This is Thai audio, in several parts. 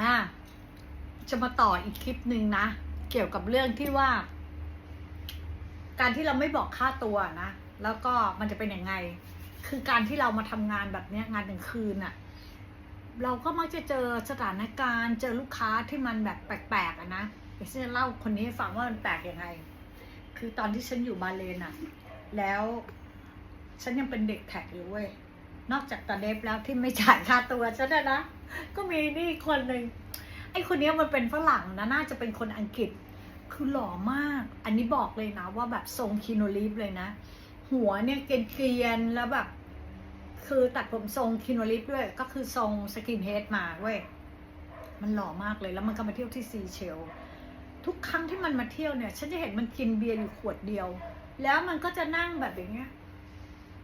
อ่าจะมาต่ออีกคลิปหนึ่งนะ เกี่ยวกับเรื่องที่ว่า การที่เราไม่บอกค่าตัวนะ แล้วก็มันจะเป็นยังไง คือการที่เรามาทำงานแบบนี้งานกลางคืนอะเราก็มักจะเจอสถานการณ์เจอลูกค้าที่มันแบบแปลกๆอะนะเดี๋ยวฉันจะเล่าคนนี้ให้ฟังว่ามันแปลกยังไง คือตอนที่ฉันอยู่บาเลนอะแล้วฉันยังเป็นเด็กแท็กอยู่เว้ยนอกจากตาเดฟแล้วที่ไม่จ่ายค่าตัวฉันนะนะ ก็มีนี่คนหนึ่งไอ้คนนี้มันเป็นฝรั่งนะน่าจะเป็นคนอังกฤษ คือหล่อมาก อันนี้บอกเลยนะว่าแบบทรงคีโนลีฟเลยนะ หัวเนี่ยเกรียนๆแล้วแบบคือตัดผมทรงคีโนลิฟด้วย ก็คือทรงสกินเฮดมาเว้ย มันหล่อมากเลยแล้วมันก็มาเที่ยวที่ซีเชล ทุกครั้งที่มันมาเที่ยวเนี่ย ฉันจะเห็นมันกินเบียร์อยู่ขวดเดียว แล้วมันก็จะนั่งแบบอย่างเงี้ย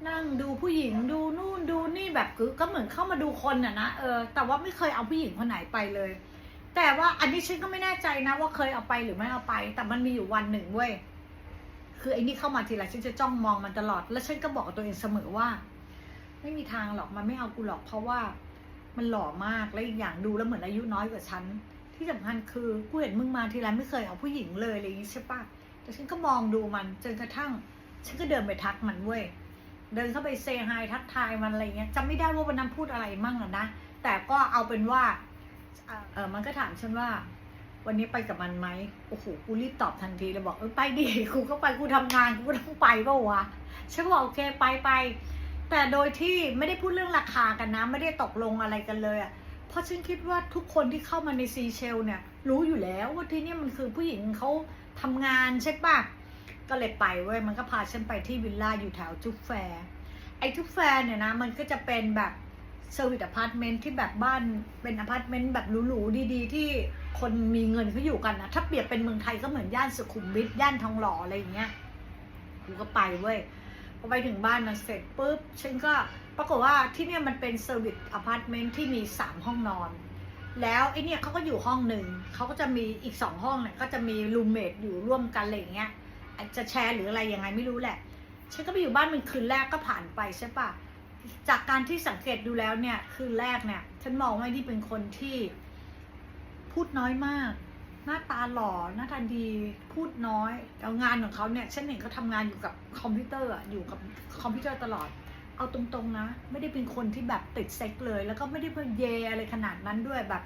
นั่งดูผู้หญิงดูนู่นดูนี่แบบคือก็เหมือนเข้ามาดูคนอะนะเออแต่ว่าไม่เคยเอาผู้หญิงคนไหนไปเลย แต่ว่าอันนี้ฉันก็ไม่แน่ใจนะ ว่าเคยเอาไปหรือไม่เอาไป แต่มันมีอยู่วันหนึ่งเว้ยคือไอ้นี่เข้ามาทีไรฉันจะจ้องมองมันตลอด แล้วฉันก็บอกกับตัวเองเสมอว่า ไม่มีทางหรอกมันไม่เอากูหรอกเพราะว่ามันหล่อมากและอีกอย่างดูแล้วเหมือนอายุน้อยกว่าฉันที่สำคัญคือกูเห็นมึงมาทีไรไม่เคยเอาผู้หญิงเลยอะไรอย่างนี้ใช่ปะแต่ฉันก็มองดูมันจนกระทั่ง ฉันก็เดินไปทักมันเว้ย เดินเข้าไปเซฮายทักทายมันอะไรเงี้ยจำไม่ได้ว่าวันนั้นพูดอะไรมั่งอะนะ แต่ก็เอาเป็นว่าเออมันก็ถามฉันว่า วันนี้ไปกับมันไหมโอ้โหกูรีบตอบทันทีเลยบอกเออไปดิกูก็ไปกูทำงานกูก็ต้องไปป่าวะฉันก็บอกโอเคไปไปแต่โดยที่ไม่ได้พูดเรื่องราคากันนะ ไม่ได้ตกลงอะไรกันเลยอะเพราะฉันคิดว่าทุกคนที่เข้ามาในซีเชลเนี่ย รู้อยู่แล้วว่าที่นี่มันคือผู้หญิงเขาทำงานใช่ปะ ก็เลยไปเว้ยมันก็พาฉันไปที่วิลล่าอยู่แถวจุ๊บแฟร์ไอ้จุ๊บแฟร์เนี่ยนะมันก็จะเป็นแบบเซอร์วิสอพาร์ตเมนต์ที่แบบบ้านเป็นอพาร์ตเมนต์แบบหรูๆดีๆ ที่คนมีเงินเขาอยู่กันนะถ้าเปรียบเป็นเมืองไทยก็เหมือนย่านสุขุมวิทย่านทองหล่ออะไรอย่างเงี้ยกูก็ไปเว้ยพอไปถึงบ้านมันเสร็จปุ๊บฉันก็ปรากฏว่าที่เนี่ยมันเป็นเซอร์วิสอพาร์ตเมนต์ที่มีสามห้องนอน แล้วไอ้เนี่ยเขาก็อยู่ห้องหนึ่งเขาก็จะมีอีกสองห้องเนี่ยก็จะมีรูมเมทอยู่ร่วมกันอะไรอย่างเงี้ย จะแชร์หรืออะไรยังไงไม่รู้แหละ ฉันก็ไปอยู่บ้านมันคืนแรกก็ผ่านไปใช่ปะจากการที่สังเกตดูแล้วเนี่ย คืนแรกเนี่ย ฉันมองว่านี่เป็นคนที่พูดน้อยมาก หน้าตาหล่อหน้าตาดีพูดน้อยแล้วงานของเขาเนี่ย ฉันเห็นเขาทำงานอยู่กับคอมพิวเตอร์อยู่กับคอมพิวเตอร์ตลอด เอาตรงๆนะ ไม่ได้เป็นคนที่แบบติดเซ็กเลย แล้วก็ไม่ได้เพื่อเยอะไรขนาดนั้นด้วยแบบ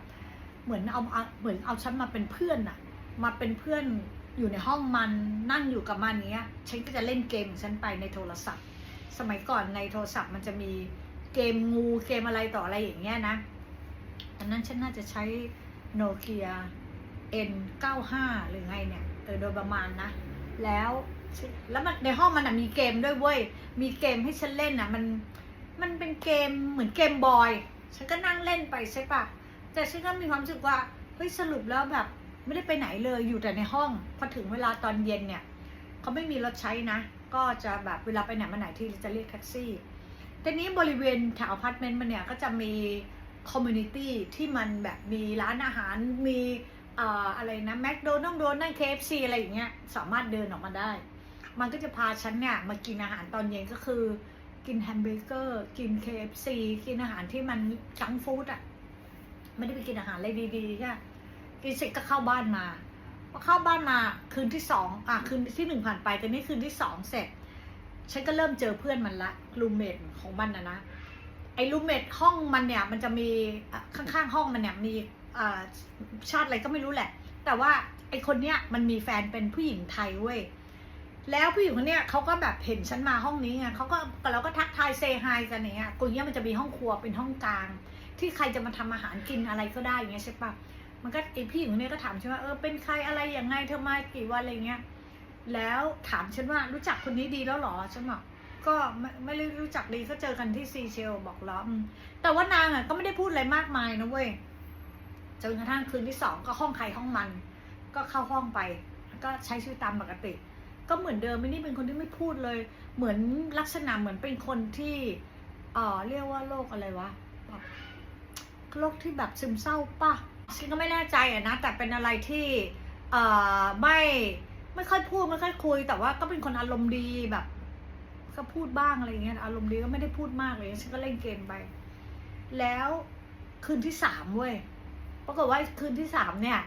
เหมือนเอาเหมือนเอาฉันมาเป็นเพื่อนอะมาเป็นเพื่อน อยู่ในห้องมันนั่งอยู่กับมันเนี้ย ฉันก็จะเล่นเกมของฉันไปในโทรศัพท์ สมัยก่อนในโทรศัพท์มันจะมีเกมงูเกมอะไรต่ออะไรอย่างเงี้ยนะอันนั้นฉันน่าจะใช้โนเกีย N95 หรือไงเนี่ยเออโดยประมาณนะ แล้วแล้วมันในห้องมันอะมีเกมด้วยเว้ย มีเกมให้ฉันเล่นอะมันมันเป็นเกมเหมือนเกมบอย ฉันก็นั่งเล่นไปใช่ปะแต่ฉันก็มีความรู้สึกว่าเฮ้ยสรุปแล้วแบบ ไม่ได้ไปไหนเลยอยู่แต่ในห้อง พอถึงเวลาตอนเย็นเนี่ยเขาไม่มีรถใช้นะ ก็จะแบบเวลาไปไหนมาไหนที่จะเรียกแท็กซี่แต่นี้บริเวณแถวอพาร์ตเมนต์มันเนี่ยก็จะมีคอมมูนิตี้ที่มันแบบมีร้านอาหารมีเอ่อะไรนะแมคโดนัลด์โดนัลด์เคฟซีอะไรอย่างเงี้ยสามารถเดินออกมาได้ มันก็จะพาฉันเนี่ยมากินอาหารตอนเย็นก็คือ กินแฮมเบอร์เกอร์กิน KFC กินอาหารที่มันจังฟู้ดอะ ไม่ได้ไปกินอาหารอะไรดีๆใช่ กินเสร็จก็เข้าบ้านมาพอเข้าบ้านมาคืนที่สองอะคืนที่หนึ่งผ่านไปแต่นี่คืนที่สองเสร็จ ฉันก็เริ่มเจอเพื่อนมันละรูเมทของมันนะนะไอ้รูเมทห้องมันเนี่ยมันจะมีข้างๆห้องมันเนี่ยมีชาติอะไรก็ไม่รู้แหละ แต่ว่าไอ้คนเนี้ยมันมีแฟนเป็นผู้หญิงไทยเว้ย แล้วผู้หญิงคนเนี้ยเขาก็แบบเห็นฉันมาห้องนี้ไงเขาก็เราก็ทักทายเซฮายกันเงี้ยกูเนี้ยมันจะมีห้องครัวเป็นห้องกลาง ที่ใครจะมาทำอาหารกินอะไรก็ได้อย่างเงี้ยใช่ปะ มันก็ไอพี่หญิงคนนี้ก็ถามฉันว่าเออเป็นใครอะไรยังไงเธอมากี่วันอะไรเงี้ยแล้วถามฉันว่ารู้จักคนนี้ดีแล้วหรอฉันบอกก็ไม่ไม่รู้จักดีก็เจอกันที่ซีเชลบอกล้อแต่ว่านางอะก็ไม่ได้พูดอะไรมากมายนะเว้ยจนกระทั่งคืนที่สองก็ห้องใครห้องมัน ก็เข้าห้องไป ก็ใช้ชีวิตตามปกติ ก็เหมือนเดิมไม่นี่เป็นคนที่ไม่พูดเลย เหมือนลักษณะเหมือนเป็นคนที่เอ่อเรียกว่าโรคอะไรวะโรคที่แบบซึมเศร้าป่ะ ฉันก็ไม่แน่ใจอะนะ แต่เป็นอะไรที่เอ่อไม่ไม่ค่อยพูดไม่ค่อยคุย แต่ว่าก็เป็นคนอารมณ์ดีแบบ ก็พูดบ้างอะไรเงี้ยอารมณ์ดีก็ไม่ได้พูดมากเลยฉันก็เล่นเกมไป แล้วคืนที่สามเว้ยปรากฏว่าคืนที่สามเนี่ย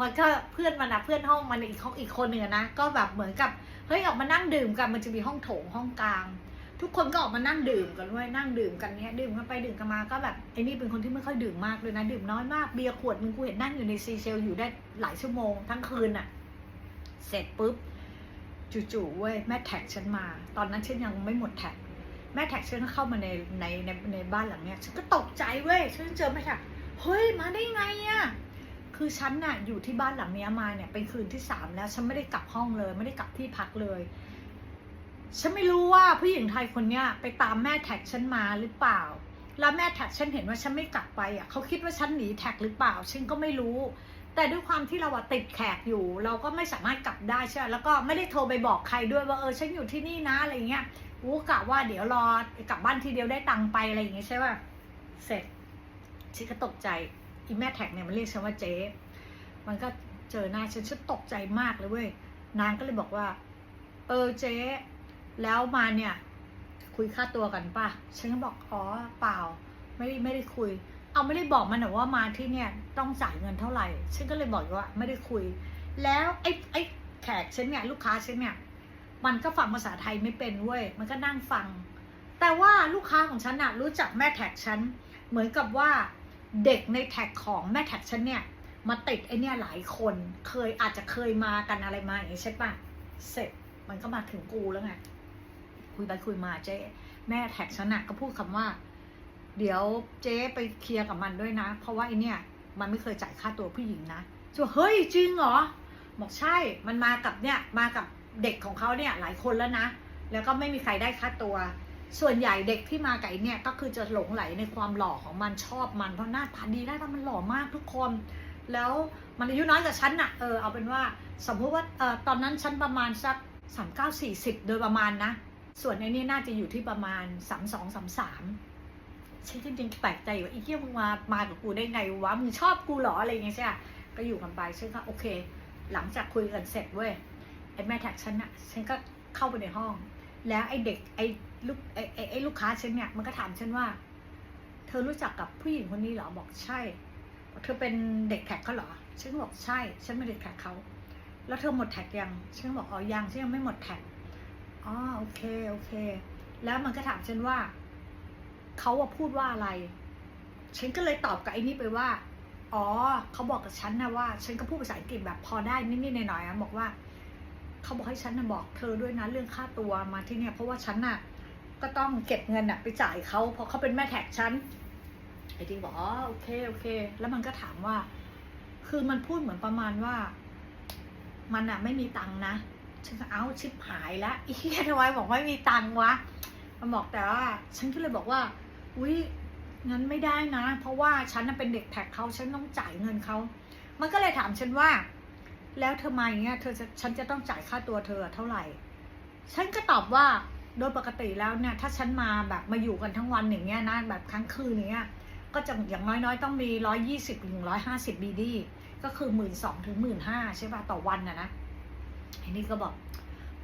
มันก็เพื่อนมันนะเพื่อนห้องมันอีกห้องอีกคนหนึ่งนะก็แบบเหมือนกับเฮ้ยออกมานั่งดื่มกันมันจะมีห้องโถงห้องกลาง ทุกคนก็ออกมานั่งดื่มกันด้วยนั่งดื่มกันเนี้ยดื่มกันไปดื่มกันมาก็แบบไอ้นี่เป็นคนที่ไม่ค่อยดื่มมากเลยนะดื่มน้อยมากเบียร์ขวดนึงกูเห็นนั่งอยู่ในซีเชลอยู่ได้หลายชั่วโมงทั้งคืนอะเสร็จปุ๊บจู่ๆเว้ยแม่แท็กฉันมา ตอนนั้นฉันยังไม่หมดแท็กแม่แท็กฉันก็เข้ามาในในในในบ้านหลังเนี้ยฉันก็ตกใจเว้ยฉันเจอแม่แท็กเฮ้ยมาได้ไงอะคือฉันน่ะอยู่ที่บ้านหลังเนี้ยมาเนี่ยเป็นคืนที่สามแล้วฉันไม่ได้กลับห้องเลย ไม่ได้กลับที่พักเลย ฉันไม่รู้ว่าผู้หญิงไทยคนเนี้ยไปตามแม่แท็กฉันมาหรือเปล่า แล้วแม่แท็กฉันเห็นว่าฉันไม่กลับไปอะเขาคิดว่าฉันหนีแท็กหรือเปล่า ฉันก็ไม่รู้ แต่ด้วยความที่เราอะติดแขกอยู่ เราก็ไม่สามารถกลับได้ใช่ไหมแล้วก็ไม่ได้โทรไปบอกใครด้วยว่าเออฉันอยู่ที่นี่นะอะไรเงี้ยกูก็กะว่าเดี๋ยวรอกลับบ้านทีเดียวได้ตังค์ไปอะไรอย่างเงี้ยใช่ป่ะเสร็จฉันก็ตกใจอีแม่แท็กเนี่ยมันเรียกฉันว่าเจ๊มันก็เจอหน้าฉันฉันตกใจมากเลยเว้ยนางก็เลยบอกว่า เออเจ๊ แล้วมาเนี่ย คุยค่าตัวกันป่ะ ฉันก็บอกอ๋อเปล่า ไม่ได้ไม่ได้คุย เอาไม่ได้บอกมันหรอว่ามาที่เนี่ยต้องจ่ายเงินเท่าไหร่ ฉันก็เลยบอกว่าไม่ได้คุย แล้วไอ้ไอ้แขกฉันเนี่ยลูกค้าฉันเนี่ยมันก็ฟังภาษาไทยไม่เป็นเว้ย มันก็นั่งฟัง แต่ว่าลูกค้าของฉันน่ะรู้จักแม่แท็กฉัน เหมือนกับว่าเด็กในแท็กของแม่แท็กฉันเนี่ย มาติดไอเนี่ยหลายคน เคยอาจจะเคยมากันอะไรมาอย่างนี้ใช่ปะเสร็จมันก็มาถึงกูแล้วไง ยไปคุยมาเจ๊แม่แท็กฉันน่ะก็พูดคำว่า เดี๋ยวเจ๊ไปเคลียร์กับมันด้วยนะ เพราะว่าไอเนี่ย มันไม่เคยจ่ายค่าตัวผู้หญิงนะชัวเฮ้ยจริงเหรอบอกใช่มันมากับเนี่ยมากับเด็กของเขาเนี่ยหลายคนแล้วนะ แล้วก็ไม่มีใครได้ค่าตัว ส่วนใหญ่เด็กที่มาไอ้เนี่ยก็คือจะหลงไหลในความหล่อของมันชอบมันเพราะหน้าตาดีหน้าตามันหล่อมากทุกคน แล้วมันอายุน้อยกว่าฉันน่ะเออเอาเป็นว่าสมมติว่าเออตอนนั้นฉันประมาณสักสามเก้าสี่สิบโดยประมาณนะ ส่วนไอ้นี่น่าจะอยู่ที่ประมาณสามสองสามสามฉันจริงๆแปลกใจว่าไอ้เกี้ยมึงมามากับกูได้ไงวะมึงชอบกูหรออะไรเงี้ยใช่ปะก็อยู่กันไปฉันก็โอเค หลังจากคุยกันเสร็จเว้ยไอ้แม่แท็กฉันอะฉันก็เข้าไปในห้อง แล้วไอ้เด็กไอ้ลูกไอ้ไอ้ลูกค้าฉันเนี่ยมันก็ถามฉันว่า เธอรู้จักกับผู้หญิงคนนี้เหรอบอกใช่เธอเป็นเด็กแท็กเขาเหรอฉันบอกใช่ ฉันเป็นเด็กแท็กเขาแล้วเธอหมดแท็กยังฉันก็บอกอ๋อยังฉันยังไม่หมดแท็ก อ๋อโอเคโอเค แล้วมันก็ถามฉันว่าเขาว่าพูดว่าอะไร ฉันก็เลยตอบกับไอ้นี่ไปว่า อ๋อเขาบอกกับฉันนะว่า ฉันก็พูดภาษาอังกฤษแบบพอได้นิดๆหน่อยๆนะบอกว่าเขาบอกให้ฉันนะบอกเธอด้วยนะเรื่องค่าตัวมาที่เนี่ย เพราะว่าฉันน่ะ ก็ต้องเก็บเงินน่ะไปจ่ายเขาเพราะเขาเป็นแม่แท็กฉันไอ้ที่บอกอ๋อโอเคโอเค แล้วมันก็ถามว่า คือมันพูดเหมือนประมาณว่า มันอะไม่มีตังค์นะ ฉันก็เอาชิบหายแล้วอีเหี้ยทำไมบอกไม่มีตังค์วะมันบอกแต่ว่า ฉันก็เลยบอกว่าอุ้ยงั้นไม่ได้นะ เพราะว่าฉันเป็นเด็กแท็กเขาฉันต้องจ่ายเงินเขา มันก็เลยถามฉันว่า แล้วเธอมาอย่างเงี้ยเธอจะฉันจะต้องจ่ายค่าตัวเธอเท่าไหร่ ฉันก็ตอบว่าโดยปกติแล้วเนี่ย ถ้าฉันมาแบบมาอยู่กันทั้งวันอย่างเงี้ยนะแบบครั้งคืนอย่างเงี้ยก็จะอย่างน้อยๆ ต้องมีร้อยยี่สิบถึงร้อยห้าสิบบีดีก็คือหมื่นสองถึงหมื่นห้าใช่ป่ะต่อวันนะนะ ไอ้นี่ก็บอก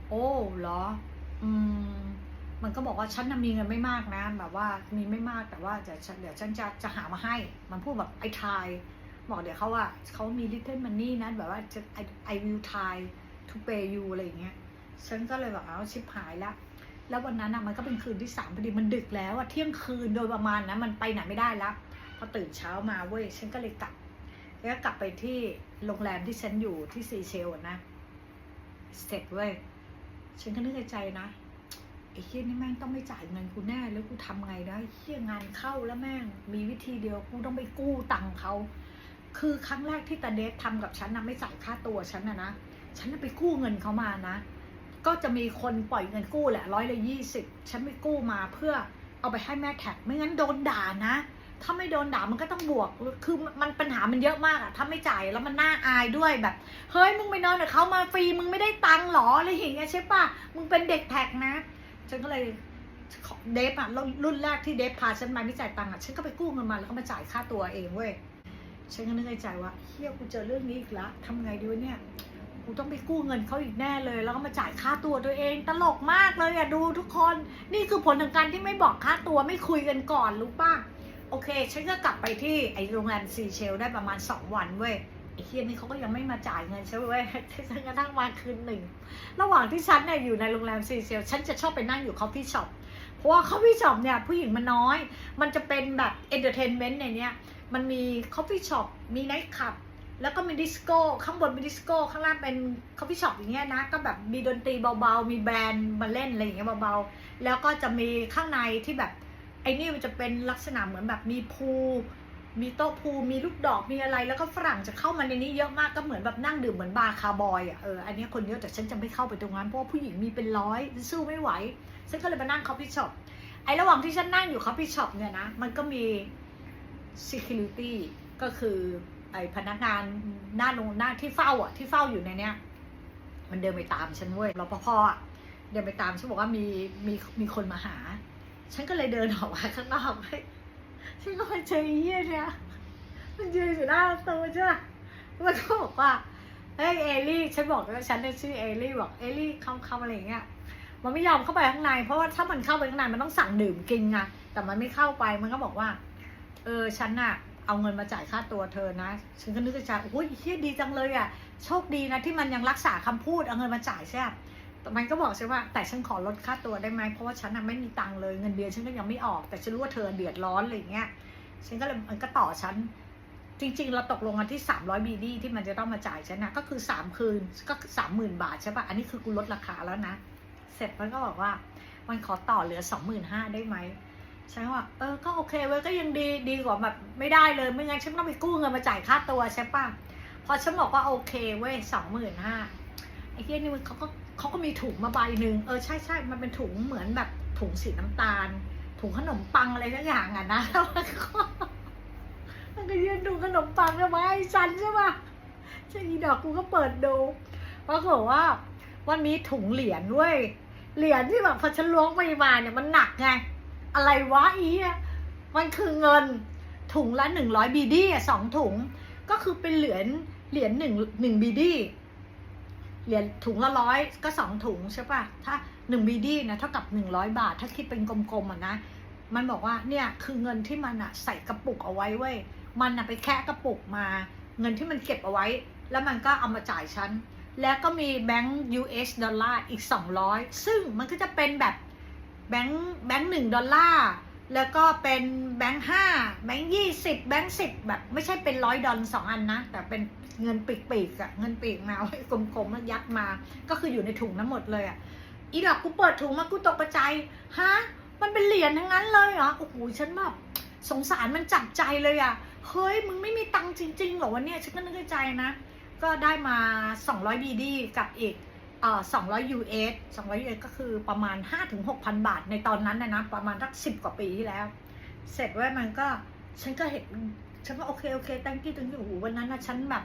โอ้เหรอ อืม มันก็บอกว่าฉันน่ะมีเงินไม่มากนะแบบว่ามีไม่มากแต่ว่าจะเดี๋ยวฉันจะจะหามาให้ มันพูดแบบไอ้ทายบอกเดี๋ยวเขาว่าเขามี little money นะแบบว่าจะ I I will try to pay you อะไรอย่างเงี้ยฉันก็เลยแบบเอาชิบหายแล้วแล้ววันนั้นอะมันก็เป็นคืนที่สามพอดีมันดึกแล้วอะเที่ยงคืนโดยประมาณนะมันไปไหนไม่ได้แล้วพอตื่นเช้ามาเว้ยฉันก็เลยกลับแล้วกลับไปที่โรงแรมที่ฉันอยู่ที่ซีเชลนะ เสร็จเว้ยฉันก็นึกในใจนะไอ้เฮียนี่แม่งต้องไม่จ่ายเงินกูแน่แล้วกูทำไงนะเฮียงานเข้าแล้วแม่งมีวิธีเดียวกูต้องไปกู้ตังค์เขาคือครั้งแรกที่ตาเดฟทำกับฉันนะไม่จ่ายค่าตัวฉันนะนะฉันน่ะไปกู้เงินเขามานะ ก็จะมีคนปล่อยเงินกู้แหละร้อยละยี่สิบฉันไปกู้มาเพื่อเอาไปให้แม่แท็กไม่งั้นโดนด่านะ ถ้าไม่โดนด่ามันก็ต้องบวก คือมันปัญหามันเยอะมากอะถ้าไม่จ่ายแล้วมันน่าอายด้วยแบบ เฮ้ยมึงไปนอนกับเขามาฟรีมึงไม่ได้ตังค์หรออะไรอย่างเงี้ยใช่ปะมึงเป็นเด็กแท็กนะ ฉันก็เลยเดฟอะรุ่นแรกที่เดฟพาฉันมาไม่จ่ายตังค์อะฉันก็ไปกู้เงินมาแล้วก็มาจ่ายค่าตัวเองเว้ย ฉันก็นึกในใจว่าเฮียกูเจอเรื่องนี้อีกแล้วทำไงดีวะเนี่ยกูต้องไปกู้เงินเขาอีกแน่เลย แล้วก็มาจ่ายค่าตัวตัวเองตลกมากเลยอะดูทุกคน นี่คือผลของการที่ไม่บอกค่าตัวไม่คุยกันก่อนรู้ป่ะ โอเค ฉันก็กลับไปที่ไอโรงแรมซีเชลได้ประมาณสองวันเว้ยไอเฮียนี่เขาก็ยังไม่มาจ่ายเงินฉันเว้ยฉันกระทั่งมาคืนหนึ่ง ระหว่างที่ฉันเนี่ยอยู่ในโรงแรมซีเชลฉันจะชอบไปนั่งอยู่คอฟฟี่ช็อปเพราะว่าคอฟฟี่ช็อปเนี่ยผู้หญิงมันน้อย มันจะเป็นแบบเอนเตอร์เทนเมนต์ในเนี้ยมันมีคอฟฟี่ช็อปมีไนท์คลับแล้วก็มีดิสโก้ข้างบนมีดิสโก้ข้างล่างเป็นคอฟฟี่ช็อปอย่างเงี้ยนะ ก็แบบมีดนตรีเบาๆ มีแบรนด์มาเล่นอะไรอย่างเงี้ยเบาๆ แล้วก็จะมีข้างในที่แบบ ไอ้นี่มันจะเป็นลักษณะเหมือนแบบมีพูมีโต๊ะพูมีลูกดอกมีอะไร แล้วก็ฝรั่งจะเข้ามาในนี้เยอะมากก็เหมือนแบบนั่งดื่มเหมือนบาร์คาบอยอะเอออันนี้คนเยอะแต่ฉันจะไม่เข้าไปตรงนั้นเพราะว่าผู้หญิงมีเป็นร้อยสู้ไม่ไหวฉันก็เลยมานั่งคอฟฟี่ช็อปไอ้ระหว่างที่ฉันนั่งอยู่คอฟฟี่ช็อปเนี่ยนะมันก็มี security ก็คือไอ้พนักงานหน้าโรงหน้าที่เฝ้าอะที่เฝ้าอยู่ในเนี้ยมันเดินไปตามฉันเว้ยรปภอะเดินไปตามฉันบอกว่ามีมีมีคนมาหา ฉันก็เลยเดินออกมาข้างนอกไปฉันก็ไปเจอไอ้เหี้ยเนี่ยมันยืนอยู่หน้าประตูใช่ปะมันก็บอกว่าเฮ้ยเอลี่ ฉันบอกว่าฉันเนี่ยชื่อเอลี่บอกเอลี่เข้าเข้าอะไรอย่างเงี้ย มันไม่ยอมเข้าไปข้างใน เพราะว่าถ้ามันเข้าไปข้างในมันต้องสั่งดื่มกินไงแต่มันไม่เข้าไปมันก็บอกว่า เออฉันน่ะเอาเงินมาจ่ายค่าตัวเธอนะ ฉันก็นึกในใจโอ้ยเฮียดีจังเลยอะโชคดีนะที่มันยังรักษาคำพูดเอาเงินมาจ่ายใช่ไหม แต่มันก็บอกใช่ว่าแต่ฉันขอลดค่าตัวได้ไหมเพราะว่าฉันน่ะไม่มีตังค์เลยเงินเดือนฉันก็ยังไม่ออกแต่ฉันรู้ว่าเธอเดือดร้อนอะไรเงี้ยฉันก็เลยมันก็ต่อฉันจริงๆ เราตกลงกันที่สามร้อยบีดีที่มันจะต้องมาจ่ายฉันนะก็คือสามคืนก็สามหมื่นบาทใช่ปะอันนี้คือกูลดราคาแล้วนะ เสร็จมันก็บอกว่า มันขอต่อเหลือสองหมื่นห้าได้ไหมฉันก็ว่าเออก็โอเคเว้ยก็ยังดีดีกว่าแบบไม่ได้เลยไม่งั้นฉันต้องไปกู้เงินมาจ่ายค่าตัวใช่ปะพอฉันบอกว่าโอเคเว้ยสองหมื่นห้าไอ้เหี้ยนี่มันเขาก็ เขาก็มีถุงมาใบหนึ่งเออใช่ใช่มันเป็นถุงเหมือนแบบถุงสีน้ำตาล ถุงขนมปังอะไรสักอย่างอะนะแล้วมันก็มันก็ยืนถุงขนมปังมาให้ฉันใช่ปะใช่อีดอกกูก็เปิดดูปรากฏว่ามันมีถุงเหรียญเว้ยเหรียญที่แบบพอฉันล้วงไปมาเนี่ยมันหนักไง อะไรวะอีมันคือเงินถุงละหนึ่งร้อยบีดี้สองถุง ก็คือเป็นเหรียญเหรียญหนึ่งหนึ่งบีดี้ เหรียญถุงละร้อยก็สองถุงใช่ปะถ้าหนึ่งบีดี้นะเท่ากับหนึ่งร้อยบาท ถ้าคิดเป็นกลมๆอะนะ มันบอกว่าเนี่ยคือเงินที่มันอะใส่กระปุกเอาไว้เว้ย มันอะไปแคะกระปุกมา เงินที่มันเก็บเอาไว้ แล้วมันก็เอามาจ่ายฉัน แล้วก็มีแบงก์ US ดอลลาร์อีก 200 ซึ่งมันก็จะเป็นแบบแบงก์แบงก์หนึ่งดอลลาร์แล้วก็เป็นแบงค์ห้าแบงค์ยี่สิบแบงค์สิบแบบไม่ใช่เป็นร้อยดอลสองอันนะ แต่เป็น เงินปีกๆอะเงินปีกมาไว้กลมๆแล้วยัดมา ก็คืออยู่ในถุงนั้นหมดเลยอะอีดอกกูเปิดถุงมากูตกใจายฮะมันเป็นเหรียญทั้งนั้นเลยเหรอโอ้โหฉันแบบสงสารมันจับใจเลยอะเฮ้ยมึงไม่มีตังค์จริงๆเหรอวะเนี่ยฉันก็นึกในใจนะ ก็ได้มา 200 BD กับอีกเอ่อ200 US 200 US ก็คือประมาณ 5-6,000 บาทในตอนนั้นนะนะ ประมาณสัก 10 กว่าปีที่แล้ว เสร็จไว้มันก็ ฉันก็เห็น ฉันก็โอเค โอเค thank you thank you โอ้โหวันนั้นนะฉันแบบ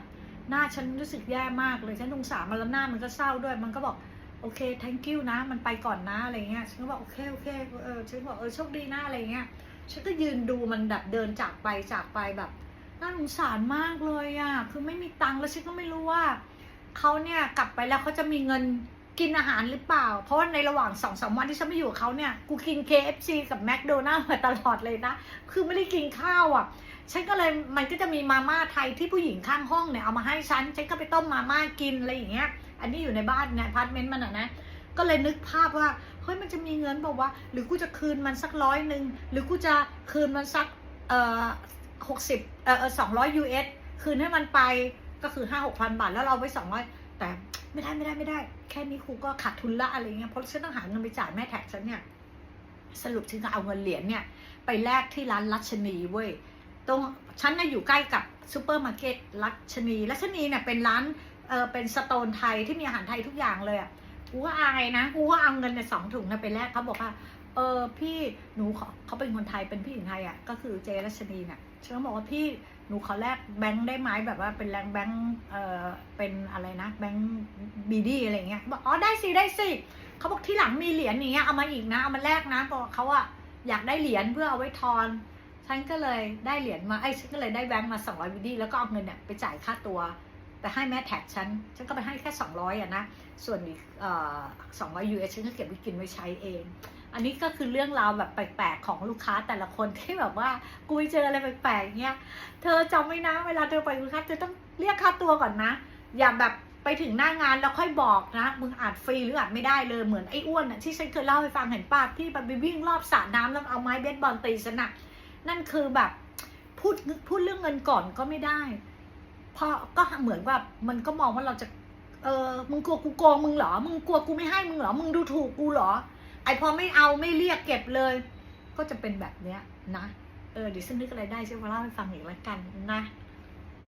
หน้าฉันรู้สึกแย่มากเลยฉันสงสารมันแล้วหน้ามันก็เศร้าด้วย มันก็บอกโอเค thank you นะ มันไปก่อนนะอะไรเงี้ยฉันก็บอกโอเคโอเคเออฉันบอกเออโชคดีนะอะไรเงี้ยฉันก็ยืนดูมันแบบเดินจากไปจากไปแบบน่าสงสารมากเลยอะ่ะคือไม่มีตังค์แล้วฉันก็ไม่รู้ว่าเขาเนี่ยกลับไปแล้วเขาจะมีเงิน กินอาหารหรือเปล่า เพราะว่าในระหว่างสองสามวันที่ฉันไม่อยู่กับเขาเนี่ย กูกิน KFC กับแมคโดนัลล์มาตลอดเลยนะ คือไม่ได้กินข้าวอะ่ะ ฉันก็เลยมันก็จะมีมาม่าไทยที่ผู้หญิงข้างห้องเนี่ยเอามาให้ฉัน ฉันก็ไปต้มมาม่ากินอะไรอย่างเงี้ย อันนี้อยู่ในบ้านในพาร์ตเมนต์มันอะนะ ก็เลยนึกภาพว่า เฮ้ยมันจะมีเงินบอกว่า หรือกูจะคืนมันสักร้อยหนึ่ง หรือกูจะคืนมันสักเอ่อหกสิบเอ่อสองร้อย US คืนให้มันไปก็คือห้าหกพันบาทแล้วเราไว้สองร้อย แต่ไม่ได้ไม่ได้ไม่ได้ แค่นี้ครูก็ขาดทุนละอะไรเงี้ยเพราะฉันต้องหาเงินไปจ่ายแม่แท็กฉันเนี่ยสรุปฉันก็เอาเงินเหรียญเนี่ย ไปแลกที่ร้านรัชนีเว้ยตรงฉันน่ะอยู่ใกล้กับซูเปอร์มาร์เก็ตรัชนีรัชนีเนี่ยเป็นร้านเออเป็นสโตนไทยที่มีอาหารไทยทุกอย่างเลยอะกูก็อายนะกูก็เอาเงินในสองถุงนะไปแลกเขาบอกว่าเออพี่หนูเขาเป็นคนไทยเป็นพี่หญิงไทยอะก็คือเจรัชนีเนี่ยฉันก็บอกว่าพี่ หนูขอแลกแบงค์ได้ไหมแบบว่าเป็นแรงแบงค์เออเป็นอะไรนะแบงค์บีดีอะไรเงี้ยบอกอ๋อได้สิได้สิเขาบอกที่หลังมีเหรียญอย่างเงี้ยเอามาอีกนะเอามาแลกนะบอกเขาอะอยากได้เหรียญเพื่อเอาไว้ทอนฉันก็เลยได้เหรียญมาไอ้ฉันก็เลยได้แบงค์มาสองร้อยบีดีแล้วก็เอาเงินเนี่ยไปจ่ายค่าตัวไปให้แม่แท็กฉัน ฉันก็ไปให้แค่สองร้อยอะนะ ส่วนอีกสองร้อยยูเอสฉันก็เก็บไว้กินไว้ใช้เอง อันนี้ก็คือเรื่องราวแบบแปลกๆของลูกค้าแต่ละคนที่แบบว่ากูเจออะไรแปลกๆเงี้ย เธอจำไว้นะ เวลาเธอไปลูกค้าเธอต้องเรียกค่าตัวก่อนนะ อย่าแบบไปถึงหน้างานแล้วค่อยบอกนะ มึงอาจฟรีหรืออาจไม่ได้เลยเหมือนไอ้อ้วนอะที่ฉันเคยเล่าให้ฟังเห็นป้าที่ไปวิ่งรอบสระน้ำแล้วเอาไม้เบสบอลตีฉันน่ะนั่นคือแบบพูดพูดเรื่องเงินก่อนก็ไม่ได้เพราะก็เหมือนว่ามันก็มองว่าเราจะ เออมึงกลัวกูโกงมึงเหรอ มึงกลัวกูไม่ให้มึงเหรอ มึงดูถูกกูเหรอ ไอพอไม่เอาไม่เรียกเก็บเลย ก็จะเป็นแบบเนี้ยนะ เออเดี๋ยวฉันนึกอะไรได้ฉันมาเล่าให้ฟังอีกแล้วกันนะ